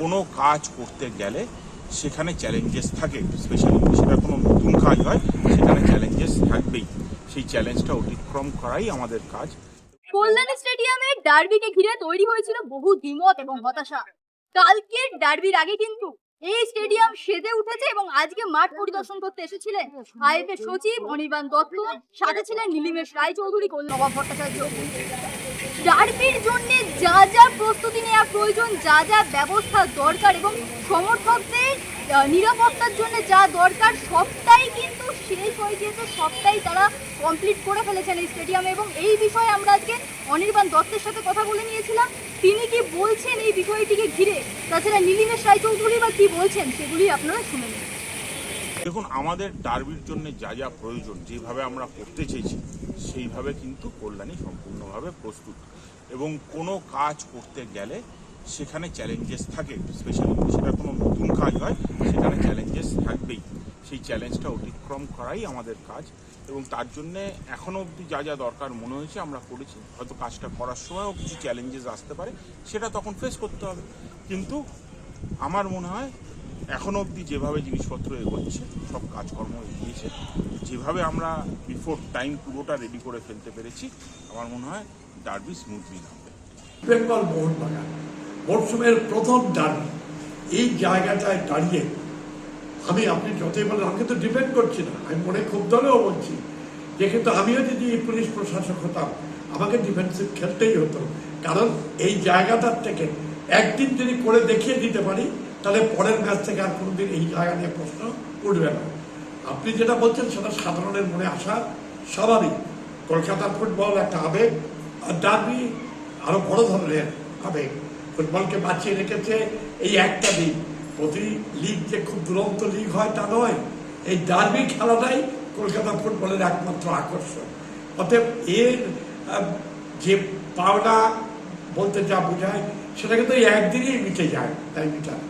কোনো কাজ করতে গেলে সেখানে চ্যালেঞ্জেস থাকে। স্পেশালি সেটা কোনো নতুন কাজ হয়, সেখানে চ্যালেঞ্জেস থাকবেই। সেই চ্যালেঞ্জটা অতিক্রম করাই আমাদের কাজ। কল্যাণী স্টেডিয়ামে ডার্বিকে ঘিরে তৈরি হয়েছিল বহু দ্বিমত এবং হতাশা। কালকের ডার্বির আগে কিন্তু এই স্টেডিয়াম সেজে উঠেছে এবং আজকে মাঠ পরিদর্শন করতে এসেছিলেন আইএফএ সচিব অনির্বাণ দত্ত, সাথে ছিলেন নীলিমেশ রায়চৌধুরী নবাব ভট্টাচার্য। ডার্বির জন্য যা যা প্রস্তুতি নেওয়া প্রয়োজন, যা যা ব্যবস্থা দরকার এবং সমর্থকদের নিরাপত্তার জন্য যা দরকার কিন্তু গিয়েছে সবটাই তারা কমপ্লিট করে ফেলেছেন এই স্টেডিয়ামে এবং এই বিষয়ে আমরা আজকে অনির্বাণ দত্তের সাথে কথা বলে নিয়েছিলাম। তিনি কি বলছেন এই বিষয়টিকে ঘিরে? তাছাড়া নীলিমেশ রায়চৌধুরী বা কি বলছেন সেগুলি আপনারা শুনে নিন। দেখুন, আমাদের ডার্বির জন্য যা যা প্রয়োজন, যেভাবে আমরা করতে চেয়েছি, সেইভাবে কিন্তু কল্যাণী সম্পূর্ণভাবে প্রস্তুত। এবং কোনো কাজ করতে গেলে সেখানে চ্যালেঞ্জেস থাকে। স্পেশালি সেটা কোনো নতুন কাজ হয়, সেখানে চ্যালেঞ্জেস থাকবেই। সেই চ্যালেঞ্জটা অতিক্রম করাই আমাদের কাজ এবং তার জন্যে এখনও অবধি যা যা দরকার মনে হয়েছে আমরা করেছি। হয়তো কাজটা করার সময়ও কিছু চ্যালেঞ্জেস আসতে পারে, সেটা তখন ফেস করতে হবে। কিন্তু আমার মনে হয় এখনও অবধি যেভাবে জিনিসপত্র এগোচ্ছে, সব কাজকর্ম এগিয়েছে, যেভাবে আমরা বিফোর টাইম পুরোটা রেডি করে ফেলতে পেরেছি, আমার মনে হয় ডার্বি স্মুথলি নামবে। বেঙ্গল মোহনবাগান, মরশুমের প্রথম ডার্বি এই জায়গাটায় দাঁড়িয়ে আমি আপনি যতই বলেন, আমাকে তো ডিপেন্ড করছি না। আমি মনে খুব দলেও বলছি যে, কিন্তু আমিও যদি পুলিশ প্রশাসক হতাম, আমাকে ডিফেন্সিভ খেলতেই হতো। কারণ এই জায়গাটার থেকে একদিন যদি করে দেখিয়ে দিতে পারি, তাহলে পরের ম্যাচ থেকে আর কোনোদিন এই জায়গা নিয়ে প্রশ্ন উঠবে না। আপনি যেটা বলছেন, সেটা সাধারণের মনে আসা স্বাভাবিক। কলকাতার ফুটবল একটা আবেগ, আর ডার্বি আরও বড় ধরনের আবেগ। ফুটবলকে বাঁচিয়ে রেখেছে এই একটা দিন। প্রতি লিগ যে খুব দুরন্ত লিগ হয় তা নয়, এই ডার্বি খেলাটাই কলকাতা ফুটবলের একমাত্র আকর্ষণ। অতএব এর যে পাওনা বলতে যা বোঝায়, সেটা কিন্তু একদিনই একদিনেই মিটে যায়, তাই মিটায়